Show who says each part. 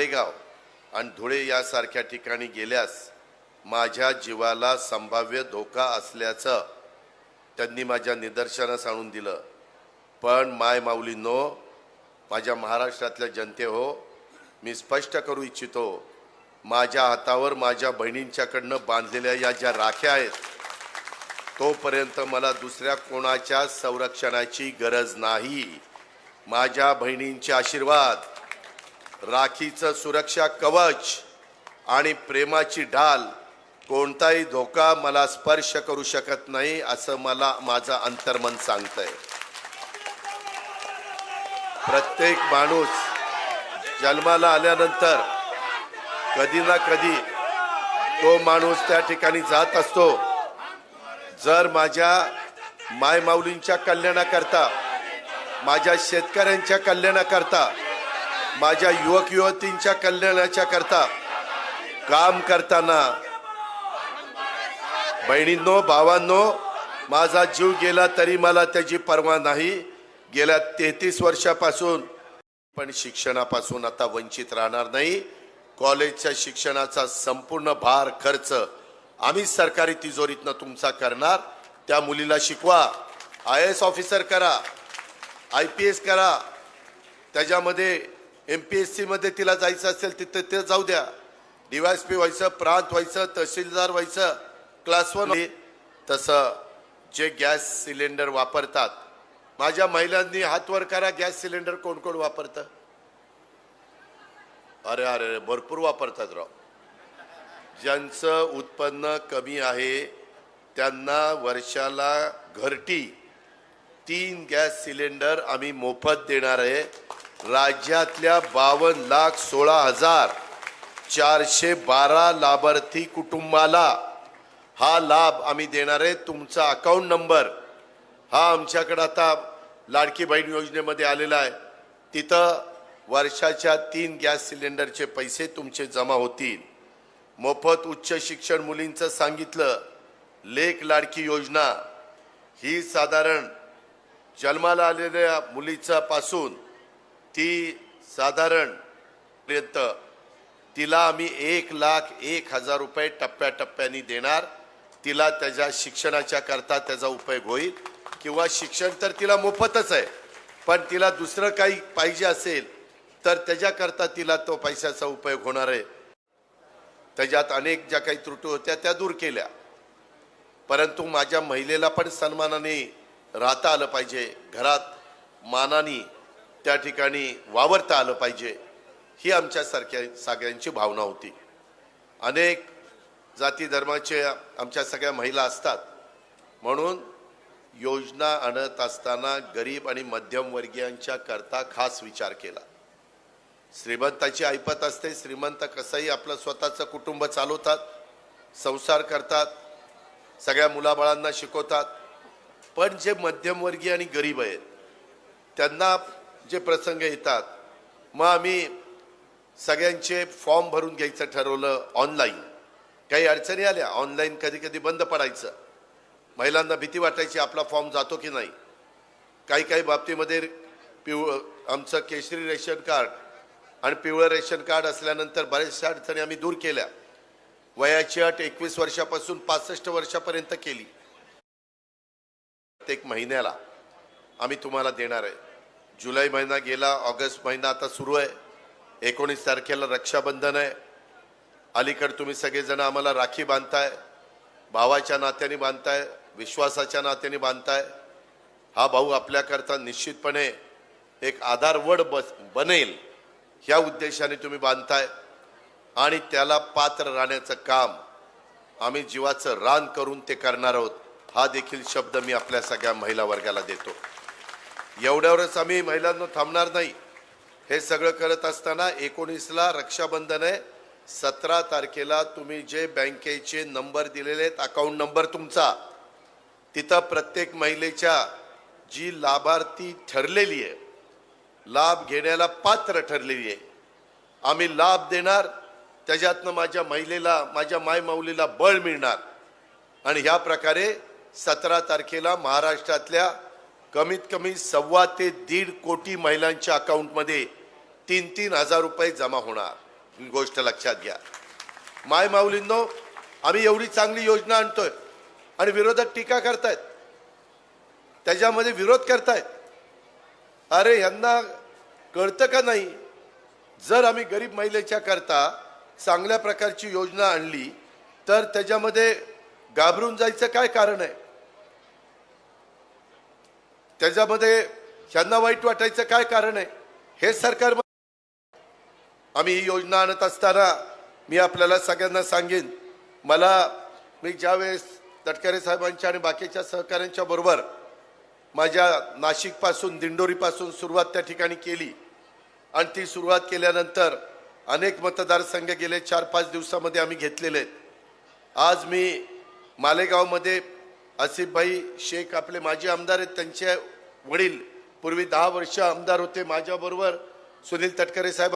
Speaker 1: मालेगाव आणि धुळे यासारख्या ठिकाणी गेल्यास माझ्या जीवाला संभाव्य धोका असल्याचं त्यांनी माझ्या निदर्शनास आणून दिलं. पण माय माऊलींनो माझ्या महाराष्ट्रातल्या जनते हो मी स्पष्ट करू इच्छितो माझ्या हातावर माझ्या बहिणींच्याकडनं बांधलेल्या या ज्या राख्या आहेत तोपर्यंत मला दुसऱ्या कोणाच्या संरक्षणाची गरज नाही. माझ्या बहिणींचे आशीर्वाद राखीचं सुरक्षा कवच आणि प्रेमाची ढाल कोणताही धोका मला स्पर्श करू शकत नाही असं मला माझं अंतर्मन सांगतंय. प्रत्येक माणूस जन्माला आल्यानंतर कधी ना कधी तो माणूस त्या ठिकाणी जात असतो. जर माझ्या मायमाऊलींच्या कल्याणाकरता माझ्या शेतकऱ्यांच्या कल्याणाकरता माझ्या युवक युवतींच्या कल्याणाच्या करता काम करताना बहिणींनो भावांनो माझा जीव गेला तरी मला त्याची पर्वा नाही. गेल्या तेहतीस वर्षापासून पण शिक्षणापासून आता वंचित राहणार नाही. कॉलेजच्या शिक्षणाचा संपूर्ण भार खर्च आम्ही सरकारी तिजोरीतनं तुमचा करणार. त्या मुलीला शिकवा. आय एस ऑफिसर करा. आय पी एस करा. त्याच्यामध्ये एम पी एस सीमध्ये तिला जायचं असेल तिथं ते जाऊ द्या. डीवायस पी व्हायचं प्रांत व्हायचं तहसीलदार व्हायचं क्लास वन तसं जे गॅस सिलेंडर वापरतात. माझ्या महिलांनी हात वर करा गॅस सिलेंडर कोण कोण वापरतं? अरे अरे अरे, भरपूर वापरतात राव. ज्यांचं उत्पन्न कमी आहे त्यांना वर्षाला घरटी तीन गॅस सिलेंडर आम्ही मोफत देणार आहे. राज्यातल्या बावन्न लाख सोळा हजार चारशे बारा लाभार्थी कुटुंबाला हा लाभ आम्ही देणार आहे. तुमचा अकाउंट नंबर हा आमच्याकडं आता लाडकी बहीण योजनेमध्ये आलेला आहे. तिथं वर्षाच्या तीन गॅस सिलेंडरचे पैसे तुमचे जमा होतील. मोफत उच्च शिक्षण मुलींचं सांगितलं. लेख लाडकी योजना. ही साधारण जन्माला आलेल्या मुलीचा पासून ती साधारणपर्यंत तिला आम्ही एक लाख एक हजार रुपये टप्प्याटप्प्याने देणार. तिला त्याच्या शिक्षणाच्या करता त्याचा उपयोग होईल. किंवा शिक्षण तर तिला मोफतच आहे. पण तिला दुसरं काही पाहिजे असेल तर त्याच्याकरता तिला तो पैशाचा उपयोग होणार आहे. त्याच्यात अनेक ज्या काही त्रुटी होत्या त्या दूर केल्या. परंतु माझ्या महिलेला पण सन्मानाने राहता आलं पाहिजे. घरात मानाने त्या ठिकाणी वावरता आलं पाहिजे ही आमच्यासारख्या सगळ्यांची भावना होती. अनेक जाती धर्माचे आमच्या सगळ्या महिला असतात. म्हणून योजना आणत असताना गरीब आणि मध्यमवर्गीयांच्या करता खास विचार केला. श्रीमंताची ऐपत असते श्रीमंत कसंही आपलं स्वतःचं कुटुंब चालवतात संसार करतात सगळ्या मुलाबाळांना शिकवतात. पण जे मध्यमवर्गीय आणि गरीब आहेत त्यांना जे प्रसंग येतात मग आम्ही सगळ्यांचे फॉर्म भरून घ्यायचं ठरवलं ऑनलाईन. काही अडचणी आल्या ऑनलाईन कधी कधी बंद पडायचं. महिलांना भीती वाटायची आपला फॉर्म जातो की नाही. काही काही बाबतीमध्ये पिव आमचं केशरी रेशन कार्ड आणि पिवळं रेशन कार्ड असल्यानंतर बऱ्याचशा अडचणी आम्ही दूर केल्या. वयाची अट एकवीस वर्षापासून पासष्ट वर्षापर्यंत केली. प्रत्येक महिन्याला आम्ही तुम्हाला देणार आहे. जुलै महिना गेला ऑगस्ट महिना आता सुरू आहे. एकोणीस तारखेला रक्षाबंधन आहे. अलीकडे तुम्ही सगळेजण आम्हाला राखी बांधताय भावाच्या नात्याने बांधताय विश्वासाच्या नात्याने बांधताय. हा भाऊ आपल्याकरता निश्चितपणे एक आधारवड बस बनेल ह्या उद्देशाने तुम्ही बांधताय. आणि त्याला पात्र राहण्याचं काम आम्ही जीवाचं रान करून ते करणार आहोत हा देखील शब्द मी आपल्या सगळ्या महिला वर्गाला देतो. एवढ्यावरच आम्ही महिलांना थांबणार नाही. हे सगळं करत असताना एकोणीसला रक्षाबंधन आहे. सतरा तारखेला तुम्ही जे बँकेचे नंबर दिलेले आहेत अकाउंट नंबर तुमचा तिथं प्रत्येक महिलेच्या जी लाभार्थी ठरलेली आहे लाभ घेण्याला पात्र ठरलेली आहे. आम्ही लाभ देणार त्याच्यातनं माझ्या महिलेला माझ्या मायमाऊलीला बळ मिळणार. आणि ह्या प्रकारे सतरा तारखेला महाराष्ट्रातल्या कमीत कमी सव्वा ते दीड कोटी महिलांच्या अकाउंटमध्ये तीन तीन हजार रुपये जमा होणार. गोष्ट लक्षात घ्या. माय माऊलींनो आम्ही एवढी चांगली योजना आणतोय आणि विरोधक टीका करतायत. त्याच्यामध्ये विरोध करतायत. अरे यांना कळतं का नाही? जर आम्ही गरीब महिलेच्या करता चांगल्या प्रकारची योजना आणली तर त्याच्यामध्ये घाबरून जायचं काय कारण आहे? त्याच्यामध्ये ह्यांना वाईट वाटायचं काय कारण आहे? हे सरकार आम्ही ही योजना आणत असताना मी आपल्याला सगळ्यांना सांगेन. मला मी ज्यावेळेस तटकरे साहेबांच्या आणि बाकीच्या सहकाऱ्यांच्या बरोबर माझ्या नाशिकपासून दिंडोरीपासून सुरुवात त्या ठिकाणी केली. आणि ती सुरुवात केल्यानंतर अनेक मतदारसंघ गेले चार पाच दिवसामध्ये आम्ही घेतलेले आहेत. आज मी मालेगावमध्ये आसिफभाई शेख आपले माजी आमदार आहेत. त्यांचे वडील पूर्वी दहा वर्ष आमदार होते. माझ्याबरोबर सुनील तटकरे साहेब